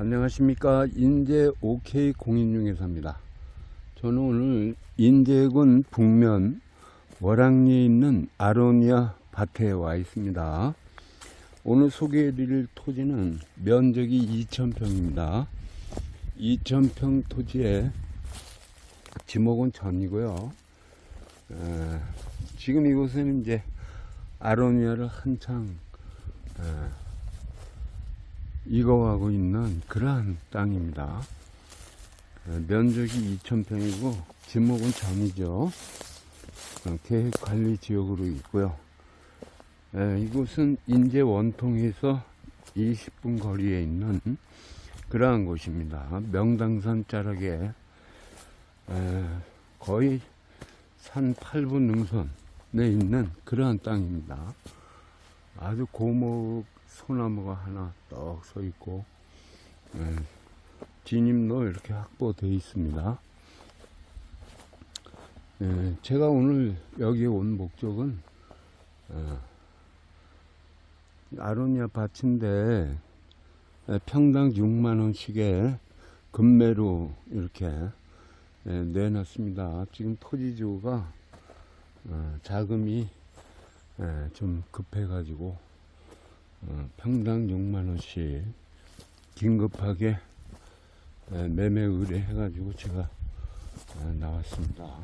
안녕하십니까 인제 OK 공인중개사입니다. 저는 오늘 인제군 북면 월항리에 있는 아로니아 밭에 와 있습니다. 오늘 소개해드릴 토지는 면적이 2,000평입니다. 2,000평 토지에 지목은 전이고요. 에, 지금 이곳은 이제 아로니아를 한창 에, 익어가고 있는 그러한 땅입니다. 에, 면적이 2,000평이고 지목은 전이죠. 어, 계획관리 지역으로 있고요. 에, 이곳은 인제 원통에서 20분 거리에 있는 그러한 곳입니다. 명당산 자락에 에, 거의 산 8분 능선에 있는 그러한 땅입니다. 아주 고목 소나무가 하나 떡 서 있고 에, 진입로 이렇게 확보되어 있습니다. 에, 제가 오늘 여기 온 목적은 어, 아로니아 밭인데 에, 평당 6만 원씩의 금매로 이렇게 에, 내놨습니다. 지금 토지주가 어, 자금이 에, 좀 급해가지고 어, 평당 6만 원씩 긴급하게 에, 매매 의뢰해가지고 제가 어, 나왔습니다.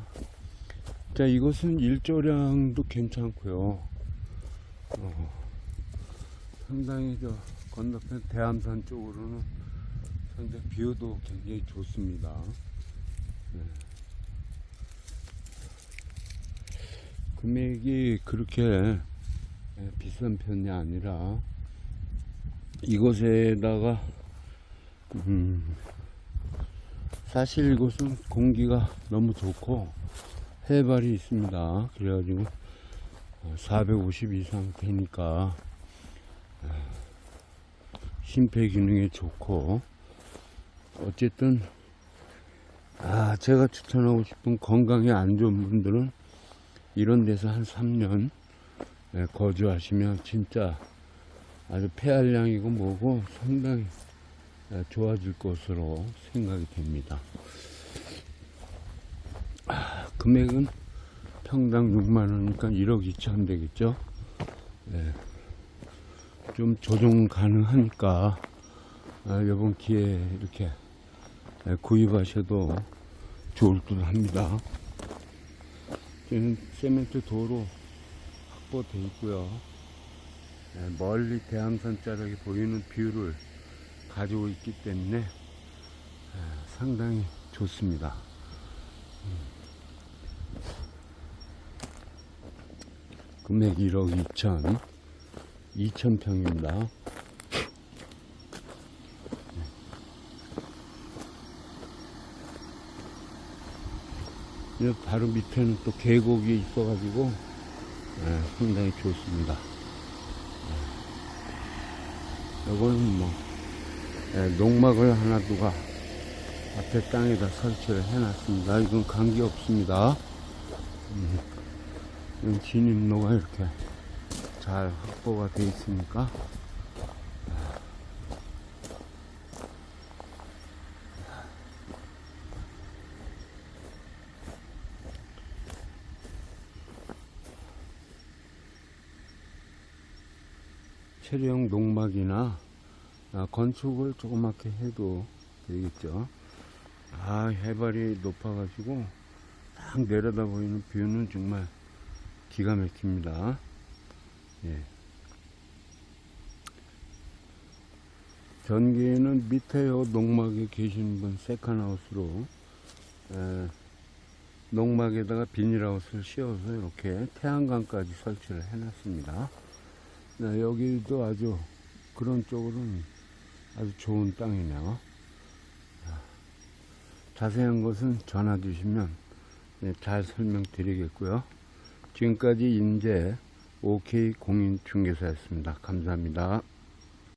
자, 이것은 일조량도 괜찮고요. 어, 상당히 저 건너편 대암산 쪽으로는 상당히 뷰도 굉장히 좋습니다. 네. 금액이 그렇게 예, 비싼 편이 아니라 이곳에다가 음, 사실 이곳은 공기가 너무 좋고 해발이 있습니다. 그래가지고 450 이상 되니까 어, 심폐 기능에 좋고 어쨌든 아 제가 추천하고 싶은 건강에 안 좋은 분들은 이런 데서 한 3년 예, 거주하시면 진짜 아주 폐활량이고 뭐고 상당히 예, 좋아질 것으로 생각이 됩니다. 아, 금액은 평당 6만 원이니까 1억 2천 되겠죠. 예, 좀 조정 가능하니까 아, 이번 기회에 이렇게 예, 구입하셔도 좋을 듯 합니다. 세멘트 도로 확보되어 있고요. 예, 멀리 대암산 자락이 보이는 뷰를 가지고 있기 때문에 예, 상당히 좋습니다. 음. 금액 1억 2천 2천 평입니다. 바로 밑에는 또 계곡이 있어가지고 예, 상당히 좋습니다. 예. 이거는 뭐 예, 농막을 하나 누가 앞에 땅에다 설치를 해놨습니다. 이건 관계 없습니다. 음, 진입로가 이렇게 잘 확보가 되어 있으니까 체류형 농막이나 아, 건축을 조그맣게 해도 되겠죠. 아, 해발이 높아가지고 딱 내려다 보이는 뷰는 정말 기가 막힙니다. 예. 전기는 밑에 요 농막에 계신 분 세컨하우스로 에, 농막에다가 비닐하우스를 씌워서 이렇게 태양광까지 설치를 해놨습니다. 네, 여기도 아주 그런 쪽으로는 아주 좋은 땅이네요. 자세한 것은 전화 주시면 네, 잘 설명드리겠고요. 지금까지 인제 OK 공인중개사였습니다. 감사합니다.